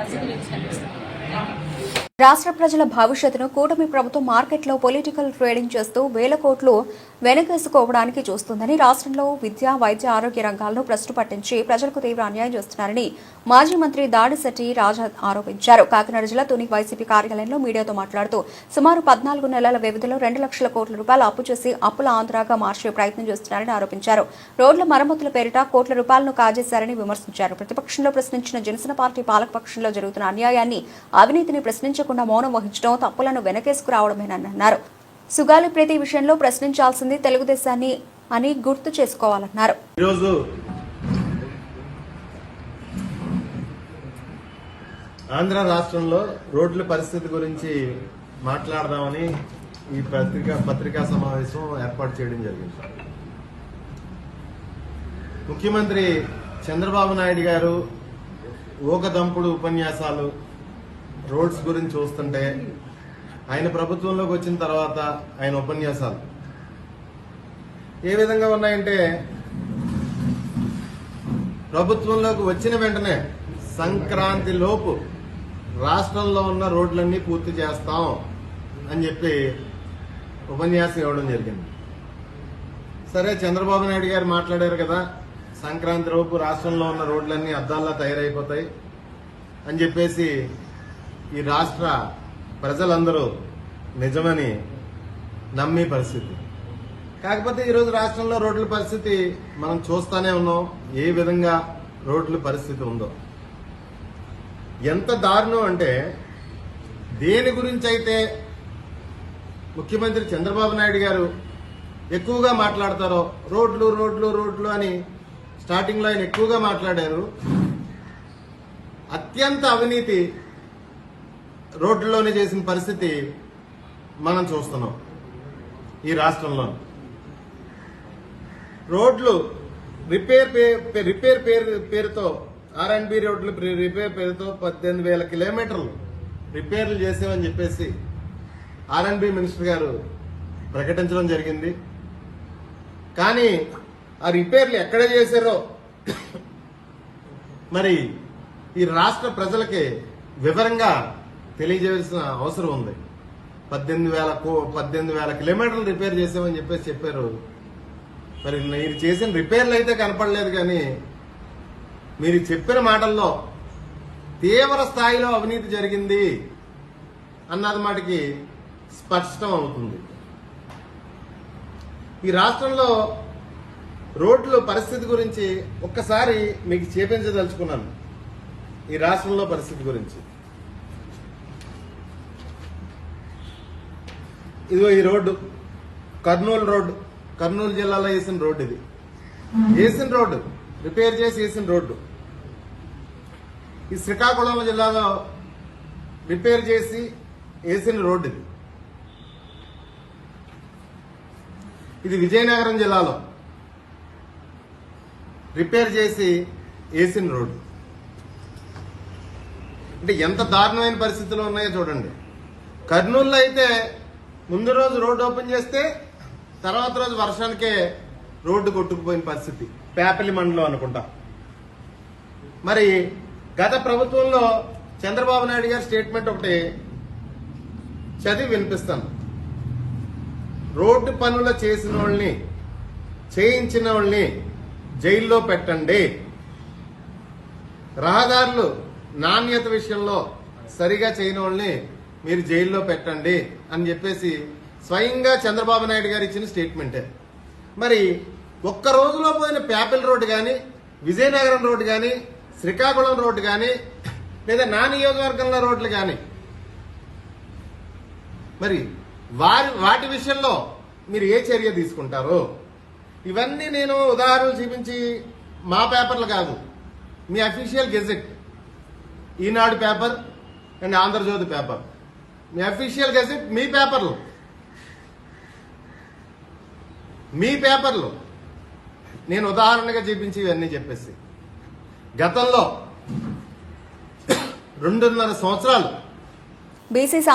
పరిస్థితులు మీకు రాష్ట్ర ప్రజల భవిష్యత్తును కూటమి ప్రభుత్వం మార్కెట్లో పొలిటికల్ ట్రేడింగ్ చేస్తూ వేల కోట్లు వెనకేసుకోవడానికి చూస్తుందని రాష్ట్రంలో విద్య వైద్య ఆరోగ్య రంగాలను ప్రశ్న పట్టించి ప్రజలకు తీవ్ర అన్యాయం చేస్తున్నారని మాజీ మంత్రి దాడిశెట్టి రాజా ఆరోపించారు. కాకినాడ జిల్లా తుని వైసీపీ కార్యాలయంలో మీడియాతో మాట్లాడుతూ సుమారు పద్నాలుగు నెలల వ్యవధిలో రెండు లక్షల కోట్ల రూపాయలు అప్పు చేసి అప్పుల ఆంధ్రాగా మార్చే ప్రయత్నం చేస్తున్నారని ఆరోపించారు. రోడ్ల మరమ్మతుల పేరిట కోట్ల రూపాయలను కాజేశారని విమర్శించారు. ప్రతిపక్షంలో ప్రశ్నించిన జనసేన పార్టీ పాలకపక్షంలో జరుగుతున్న అన్యాయాన్ని అవినీతిని ప్రశ్నించకుండా మౌనం వహించడం తప్పులను వెనకేసుకురావడమేనన్నారు సుగాలి ప్రీతి విషయంలో ప్రశ్నించాల్సింది తెలుగుదేశాన్ని అని గుర్తు చేసుకోవాలన్నారు. ఈరోజు ఆంధ్ర రాష్ట్రంలో రోడ్ల పరిస్థితి గురించి మాట్లాడదామని ఈ పత్రికా పత్రికా సమావేశం ఏర్పాటు చేయడం జరిగింది. ముఖ్యమంత్రి చంద్రబాబు నాయుడు గారు ఊకదంపుడు ఉపన్యాసాలు రోడ్స్ గురించి చూస్తుంటే ఆయన ప్రభుత్వంలోకి వచ్చిన తర్వాత ఆయన ఉపన్యాసాలు. ఏ విధంగా ఉన్నాయంటే ప్రభుత్వంలోకి వచ్చిన వెంటనే సంక్రాంతి లోపు రాష్ట్రంలో ఉన్న రోడ్లన్నీ పూర్తి చేస్తాం అని చెప్పి ఉపన్యాసం ఇవ్వడం జరిగింది. సరే చంద్రబాబు నాయుడు గారు మాట్లాడారు కదా సంక్రాంతి లోపు రాష్ట్రంలో ఉన్న రోడ్లన్నీ అద్దాల్లా తయారైపోతాయి అని చెప్పేసి ఈ రాష్ట్ర ప్రజలందరూ నిజమని నమ్మే పరిస్థితి. కాకపోతే ఈరోజు రాష్ట్రంలో రోడ్ల పరిస్థితి మనం చూస్తానే ఉన్నాం ఏ విధంగా రోడ్ల పరిస్థితి ఉందో. ఎంత దారుణం అంటే దేని గురించి అయితే ముఖ్యమంత్రి చంద్రబాబు నాయుడు గారు ఎక్కువగా మాట్లాడతారో రోడ్లు రోడ్లు రోడ్లు అని స్టార్టింగ్లో ఆయన ఎక్కువగా మాట్లాడారు అత్యంత అవినీతి రోడ్లలోనే చేసిన పరిస్థితి మనం చూస్తున్నాం ఈ రాష్ట్రంలో రోడ్లు రిపేర్ పే- రిపేర్ పేరు పేరుతో ఆర్ఎండ్బి రోడ్లు ప్రి- రిపేర్ పేరుతో పద్దెనిమిది వేల కిలోమీటర్లు రిపేర్లు చేసామని చెప్పేసి ఆర్ఎండ్బి మినిస్టర్ గారు ప్రకటించడం జరిగింది. కానీ ఆ రిపేర్లు ఎక్కడ చేశారో మరి ఈ రాష్ట్ర ప్రజలకి వివరంగా తెలియజేయాల్సిన అవసరం ఉంది. పద్దెనిమిది వేల పద్దెనిమిది వేల కిలోమీటర్లు రిపేర్ చేసామని చెప్పేసి చెప్పారు. మరి మీరు చేసిన రిపేర్లు అయితే కనపడలేదు కానీ మీరు చెప్పిన మాటల్లో తీవ్ర స్థాయిలో అవినీతి జరిగింది అన్నది మాటికి స్పష్టం అవుతుంది. ఈ రాష్ట్రంలో రోడ్ల పరిస్థితి గురించి ఒక్కసారి మీకు చేపించదలుచుకున్నాను. ఈ రాష్ట్రంలో పరిస్థితి గురించి. ఇదిగో ఈ రోడ్డు. కర్నూలు రోడ్డు. కర్నూలు జిల్లాలో వేసిన రోడ్డు ఇది. వేసిన రోడ్డు. రిపేర్ చేసి వేసిన రోడ్డు. ఈ శ్రీకాకుళం జిల్లాలో రిపేర్ చేసి వేసిన రోడ్డు ఇది. ఇది విజయనగరం జిల్లాలో రిపేర్ చేసి వేసిన రోడ్డు. అంటే ఎంత దారుణమైన పరిస్థితులు ఉన్నాయో చూడండి. కర్నూలులో అయితే ముందు రోజు రోడ్డు ఓపెన్ చేస్తే తర్వాత రోజు వర్షానికే రోడ్డు కొట్టుకుపోయిన పరిస్థితి. పేపలి మండలం అనుకుంటా. మరి గత ప్రభుత్వంలో చంద్రబాబు నాయుడు గారి స్టేట్మెంట్ ఒకటి చదివి వినిపిస్తాను. రోడ్డు పనులు చేసిన వాళ్ళని చేయించిన వాళ్ళని జైల్లో పెట్టండి. రహదారులు నాణ్యత విషయంలో సరిగా చేయని వాళ్ళని మీరు జైల్లో పెట్టండి అని చెప్పేసి స్వయంగా చంద్రబాబు నాయుడు గారు ఇచ్చిన స్టేట్మెంటే మరి ఒక్క రోజులో పోయిన పేపల్ రోడ్డు కానీ విజయనగరం రోడ్డు కానీ శ్రీకాకుళం రోడ్డు కానీ లేదా నా నియోజకవర్గంలో రోడ్లు కానీ మరి వారి వాటి విషయంలో మీరు ఏ చర్య తీసుకుంటారు? ఇవన్నీ నేను ఉదాహరణలు చూపించి మా పేపర్లు కాదు మీ official gazette Eenadu paper and Andhra Jyothy paper. Me official gazette మీ పేపర్లు. మీ పేపర్లు. నేను ఉదాహరణగా చూపించి ఇవన్నీ చెప్పేసి. గతంలో రెండున్నర సంవత్సరాలు బీసీ